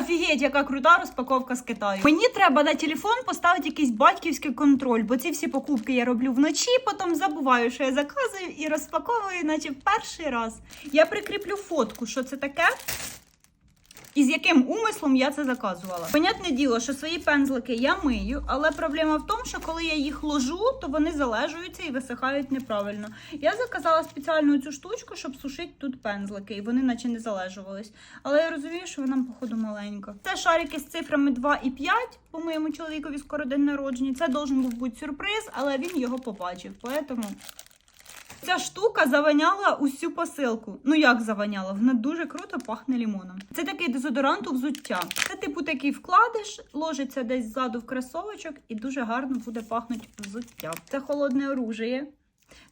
Офігеть, яка крута розпаковка з Китаю. Мені треба на телефон поставити якийсь батьківський контроль, бо ці всі покупки я роблю вночі, потім забуваю, що я заказую і розпаковую, наче в перший раз. Я прикріплю фотку, що це таке. І з яким умислом я це заказувала. Понятне діло, що свої пензлики я мию, але проблема в тому, що коли я їх ложу, то вони залежуються і висихають неправильно. Я заказала спеціальну цю штучку, щоб сушити тут пензлики, і вони наче не залежувались. Але я розумію, що вона, походу, маленька. Це шарики з цифрами 2 і 5, по моєму чоловікові скоро день народження. Це должен був бути сюрприз, але він його побачив. Поэтому Ця штука заваняла усю посилку. Ну як заваняла? Вона дуже круто пахне лімоном. Це такий дезодорант у взуття. Це типу такий вкладиш, ложиться десь ззаду в кросовочок і дуже гарно буде пахнути взуття. Це холодне оружие.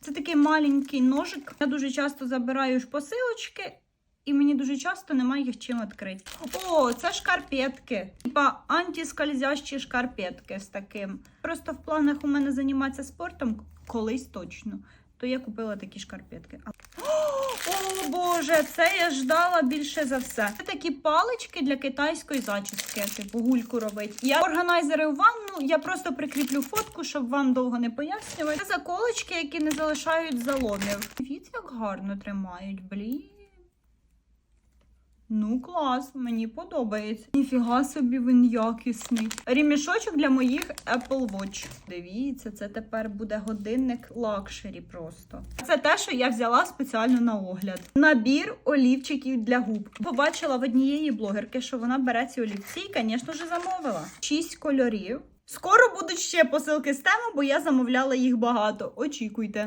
Це такий маленький ножик. Я дуже часто забираю ж посилочки. І мені дуже часто немає їх чим відкрити. О, це шкарпетки. Типа антискользящі шкарпетки з таким. Просто в планах у мене займатися спортом колись точно то я купила такі шкарпетки. О, Боже, це я ждала більше за все. Це такі палички для китайської зачіски, типу гульку робить. Я органайзери у ванну, я просто прикріплю фотку, щоб вам довго не пояснювати. Це заколочки, які не залишають заломів. Дивіться, як гарно тримають, блін. Ну, клас, мені подобається. Ніфіга собі він якісний. Рімішочок для моїх Apple Watch. Дивіться, це тепер буде годинник лакшері просто. Це те, що я взяла спеціально на огляд. Набір олівчиків для губ. Побачила в однієї блогерки, що вона бере ці олівці і, звісно ж, замовила. Шість кольорів. Скоро будуть ще посилки з теми, бо я замовляла їх багато. Очікуйте.